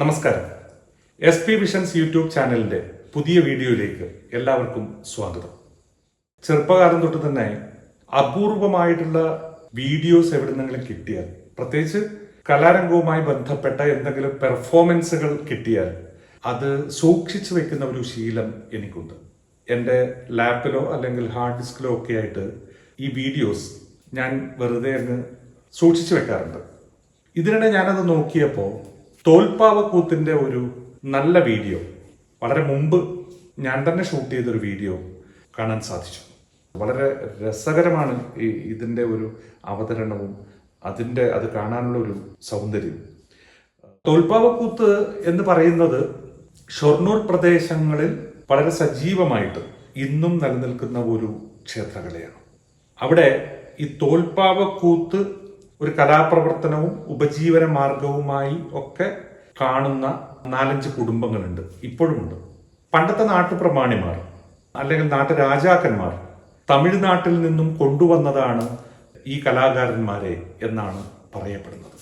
നമസ്കാരം. S P visions YouTube ചാനലിന്റെ പുതിയ വീഡിയോയിലേക്ക് എല്ലാവർക്കും സ്വാഗതം. ചെറുപ്പകാലം തൊട്ട് തന്നെ അപൂർവമായിട്ടുള്ള വീഡിയോസ് എവിടെ എവിടുന്നെങ്കിലും കിട്ടിയാൽ പ്രത്യേകിച്ച് കലാരംഗവുമായി ബന്ധപ്പെട്ട എന്തെങ്കിലും പെർഫോമൻസുകൾ കിട്ടിയാൽ അത് സൂക്ഷിച്ചു വെക്കുന്ന ഒരു ശീലം എനിക്കുണ്ട്. എന്റെ ലാപ്പിലോ അല്ലെങ്കിൽ ഹാർഡ് ഡിസ്കിലോ ഒക്കെ ആയിട്ട് ഈ വീഡിയോസ് ഞാൻ വെറുതെ അങ്ങ് സൂക്ഷിച്ചു വെക്കാറുണ്ട്. ഇതിനിടെ ഞാനത് നോക്കിയപ്പോൾ തോൽപ്പാവക്കൂത്തിന്റെ ഒരു നല്ല വീഡിയോ. വളരെ മുമ്പ് ഞാൻ തന്നെ ഷൂട്ട് ചെയ്തൊരു വീഡിയോ കാണാൻ സാധിച്ചു. വളരെ രസകരമാണ് ഈ ഇതിന്റെ ഒരു അവതരണവും അതിന്റെ അത് കാണാനുള്ള ഒരു സൗന്ദര്യം. തോൽപ്പാവക്കൂത്ത് എന്ന് പറയുന്നത് ഷൊർണൂർ പ്രദേശങ്ങളിൽ വളരെ സജീവമായിട്ട് ഇന്നും നിലനിൽക്കുന്ന ഒരു ക്ഷേത്രകലയാണ്. അവിടെ ഈ തോൽപ്പാവക്കൂത്ത് ഒരു കലാപ്രവർത്തനവും ഉപജീവന മാർഗവുമായി ഒക്കെ കാണുന്ന നാലഞ്ച് കുടുംബങ്ങളുണ്ട്. ഇപ്പോഴുമുണ്ട്. പണ്ടത്തെ നാട്ടുപ്രമാണിമാർ അല്ലെങ്കിൽ നാട്ടുരാജാക്കന്മാർ തമിഴ്നാട്ടിൽ നിന്നും കൊണ്ടുവന്നതാണ് ഈ കലാകാരന്മാരെ എന്നാണ് പറയപ്പെടുന്നത്.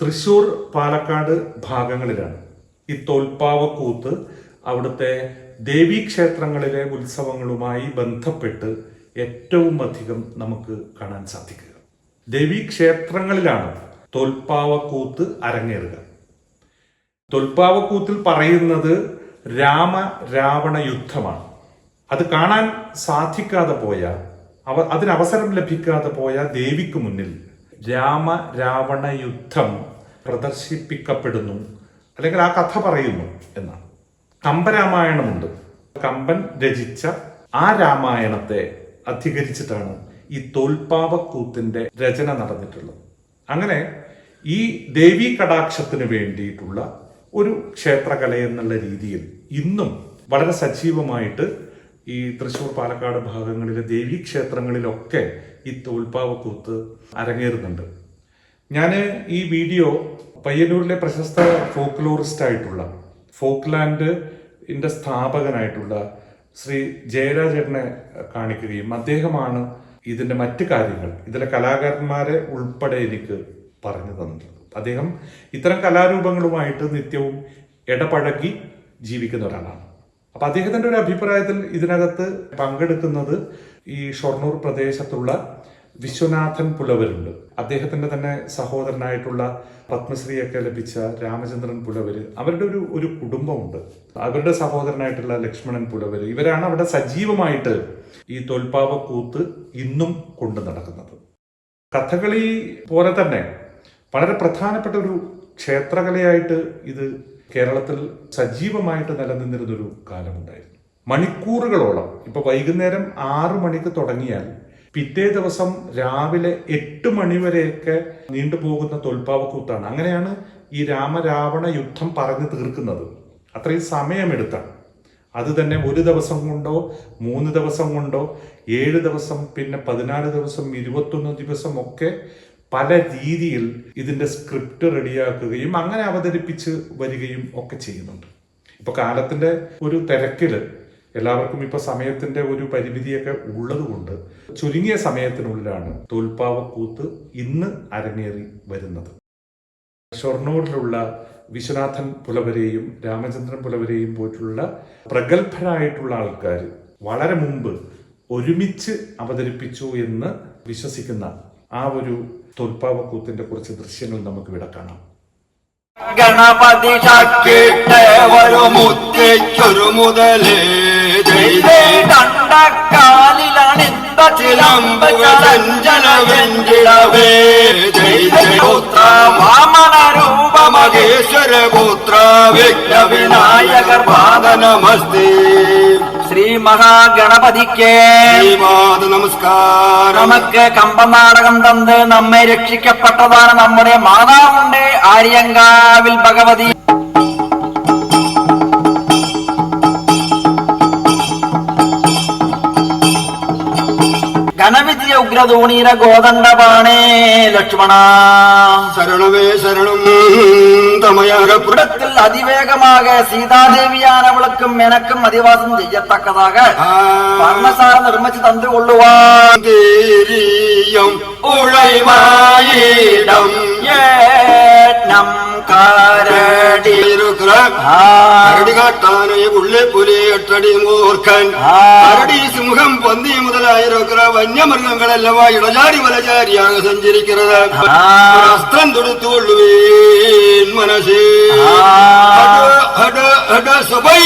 തൃശൂർ പാലക്കാട് ഭാഗങ്ങളിലാണ്. ഈ തോൽപ്പാവക്കൂത്ത് അവിടുത്തെ ദേവീക്ഷേത്രങ്ങളിലെ ഉത്സവങ്ങളുമായി ബന്ധപ്പെട്ട് ഏറ്റവും അധികം നമുക്ക് കാണാൻ സാധിക്കുക ദേവീക്ഷേത്രങ്ങളിലാണ് തൊൽപ്പാവക്കൂത്ത് അരങ്ങേറുക. തൊൽപ്പാവക്കൂത്തിൽ പറയുന്നത് രാമ രാവണ യുദ്ധമാണ്. അത് കാണാൻ സാധിക്കാതെ പോയ അവ അതിനവസരം ലഭിക്കാതെ പോയ ദേവിക്ക് മുന്നിൽ രാമ രാവണ യുദ്ധം പ്രദർശിപ്പിക്കപ്പെടുന്നു അല്ലെങ്കിൽ ആ കഥ പറയുന്നു എന്നാണ്. കമ്പരാമായണമുണ്ട്. കമ്പൻ രചിച്ച ആ രാമായണത്തെ അധികരിച്ചിട്ടാണ് ഈ തോൽപ്പാവക്കൂത്തിന്റെ രചന നടന്നിട്ടുള്ളത്. അങ്ങനെ ഈ ദേവീ കടാക്ഷത്തിന് വേണ്ടിയിട്ടുള്ള ഒരു ക്ഷേത്രകല എന്നുള്ള രീതിയിൽ ഇന്നും വളരെ സജീവമായിട്ട് ഈ തൃശ്ശൂർ പാലക്കാട് ഭാഗങ്ങളിലെ ദേവീ ക്ഷേത്രങ്ങളിലൊക്കെ ഈ തോൽപ്പാവക്കൂത്ത് അരങ്ങേറുന്നുണ്ട്. ഞാൻ ഈ വീഡിയോ പയ്യന്നൂരിലെ പ്രശസ്ത ഫോക്ലോറിസ്റ്റ് ആയിട്ടുള്ള ഫോക്ലാൻഡിന്റെ സ്ഥാപകനായിട്ടുള്ള ശ്രീ ജയരാജേട്ടനെ കാണിക്കുകയും അദ്ദേഹമാണ് ഇതിന്റെ മറ്റു കാര്യങ്ങൾ ഇതിലെ കലാകാരന്മാരെ ഉൾപ്പെടെ എനിക്ക് പറഞ്ഞു തന്നിട്ടുണ്ട് അദ്ദേഹം ഇത്തരം കലാരൂപങ്ങളുമായിട്ട് നിത്യവും ഇടപഴകി ജീവിക്കുന്ന ഒരാളാണ്. അപ്പൊ അദ്ദേഹത്തിന്റെ ഒരു അഭിപ്രായത്തിൽ ഇതിനകത്ത് പങ്കെടുക്കുന്നത് ഈ ഷൊർണൂർ പ്രദേശത്തുള്ള വിശ്വനാഥൻ പുലവരുണ്ട്. അദ്ദേഹത്തിന്റെ തന്നെ സഹോദരനായിട്ടുള്ള പത്മശ്രീയൊക്കെ ലഭിച്ച രാമചന്ദ്രൻ പുലവര് അവരുടെ ഒരു ഒരു കുടുംബമുണ്ട്. അവരുടെ സഹോദരനായിട്ടുള്ള ലക്ഷ്മണൻ പുലവര് ഇവരാണ് അവിടെ സജീവമായിട്ട് ഈ തോൽപ്പാവക്കൂത്ത് ഇന്നും കൊണ്ടു നടക്കുന്നത്. കഥകളി പോലെ തന്നെ വളരെ പ്രധാനപ്പെട്ട ഒരു ക്ഷേത്രകലയായിട്ട് ഇത് കേരളത്തിൽ സജീവമായിട്ട് നിലനിന്നിരുന്നൊരു കാലമുണ്ടായിരുന്നു. മണിക്കൂറുകളോളം ഇപ്പൊ വൈകുന്നേരം ആറു മണിക്ക് തുടങ്ങിയാൽ പിറ്റേ ദിവസം രാവിലെ എട്ട് മണിവരെയൊക്കെ നീണ്ടുപോകുന്ന തോൽപ്പാവക്കൂത്താണ്. അങ്ങനെയാണ് ഈ രാമരാവണ യുദ്ധം പറഞ്ഞു തീർക്കുന്നത്. അത്രയും സമയമെടുത്താണ്. അത് തന്നെ ഒരു ദിവസം കൊണ്ടോ മൂന്ന് ദിവസം കൊണ്ടോ ഏഴ് ദിവസം പിന്നെ പതിനാല് ദിവസം ഇരുപത്തൊന്ന് ദിവസം ഒക്കെ പല രീതിയിൽ ഇതിന്റെ സ്ക്രിപ്റ്റ് റെഡിയാക്കുകയും അങ്ങനെ അവതരിപ്പിച്ച് വരികയും ഒക്കെ ചെയ്യുന്നുണ്ട്. ഇപ്പൊ കാലത്തിന്റെ ഒരു തിരക്കിൽ എല്ലാവർക്കും ഇപ്പൊ സമയത്തിന്റെ ഒരു പരിമിതിയൊക്കെ ഉള്ളതുകൊണ്ട് ചുരുങ്ങിയ സമയത്തിനുള്ളിലാണ് തോൽപ്പാവക്കൂത്ത് ഇന്ന് അരങ്ങേറി വരുന്നത്. ഷൊർണൂരിലുള്ള വിശ്വനാഥൻ പുലവരെയും രാമചന്ദ്രൻ പുലവരെയും പോയിട്ടുള്ള പ്രഗത്ഭരായിട്ടുള്ള ആൾക്കാർ വളരെ മുമ്പ് ഒരുമിച്ച് അവതരിപ്പിച്ചു എന്ന് വിശ്വസിക്കുന്ന ആ ഒരു തോൽപ്പാവക്കൂത്തിന്റെ കുറച്ച് ദൃശ്യങ്ങൾ നമുക്ക് ഇവിടെ കാണാം. ഗണപതി ചക്കിട്ട് ഒരു മുത്തിച്ചൊരു മുതലേ. ദണ്ഡക്കാലിലാണ് എന്ത ചിലമ്പുകളഞ്ചലവെഞ്ചിടവേ പുത്ര വാമന രൂപ മഹേശ്വര പുത്ര വിഘ്ന വിനായകർ പാദ നമസ്തേ ശ്രീ മഹാഗണപതിക്ക്. നമസ്കാരം. നമുക്ക് കമ്പനാടകം തന്ന് നമ്മെ രക്ഷിക്കപ്പെട്ടതാണ് നമ്മുടെ മാതാവുണ്ട് ആര്യങ്കാവിൽ ഭഗവതി. ധൂണീര ഗോദണ്ഡപാണേ ലക്ഷ്മണ சரணமே சரணம் தமையாக புடத்தில் அதிவேகமாக சீதாதேவியானவளுக்கும் எனக்கும் அதிவாசம் செய்யத்தக்கதாக பர்ணசாரம் நிர்மிச்சு தந்து கொள்ளுவான். தேரியம் உழைமாயிடம் நம் காரடி. இருக்கிற காரடி காட்டா. കാട്ടാനയെ പുള്ളിപ്പുലി എട്ടടി മൂർഖൻ ആ. കരടി സിംഹം പന്നി മുതലായിരുന്ന വന്യമൃഗങ്ങളെല്ലാം ഇടചാടി വലചാരിയാണ് സഞ്ചരിക്കുന്നത്. അസ്ത്രം തൊടുത്തുകൊള്ളുവീൻ മനസ്സേ. ഹട ഹട ഹട സബൈ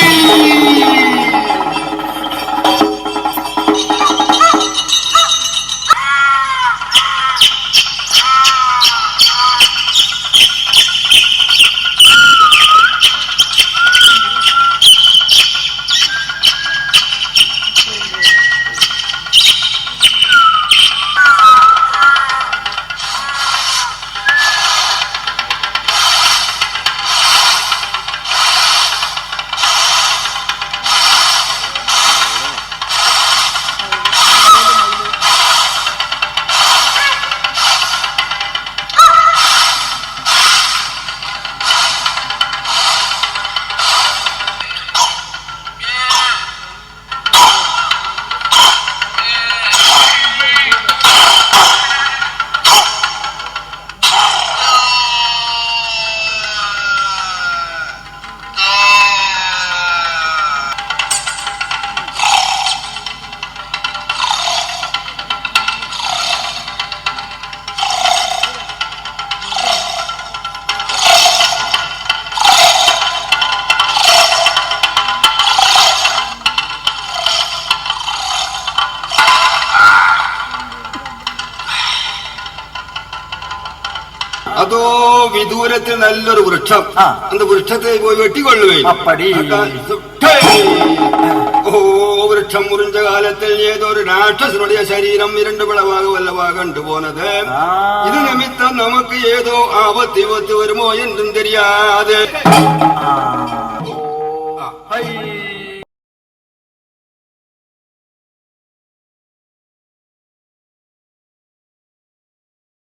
വിദൂരത്തിൽ നല്ലൊരു വൃക്ഷം. അന്ത വൃക്ഷത്തെ പോയി വെട്ടിക്കൊള്ളുവേ അപ്പടി. ഓ വൃക്ഷം മുറിഞ്ഞ കാലത്തിൽ ഏതൊരു രാക്ഷസനുടേ ശരീരം ഇരണ്ടു പിളവാക വല്ലവാ കണ്ടുപോനത് ഇത് നിമിത്തം നമുക്ക് ഏതോ ആപത്തി വിപത്ത് വരുമോ എന്തും தெரியாது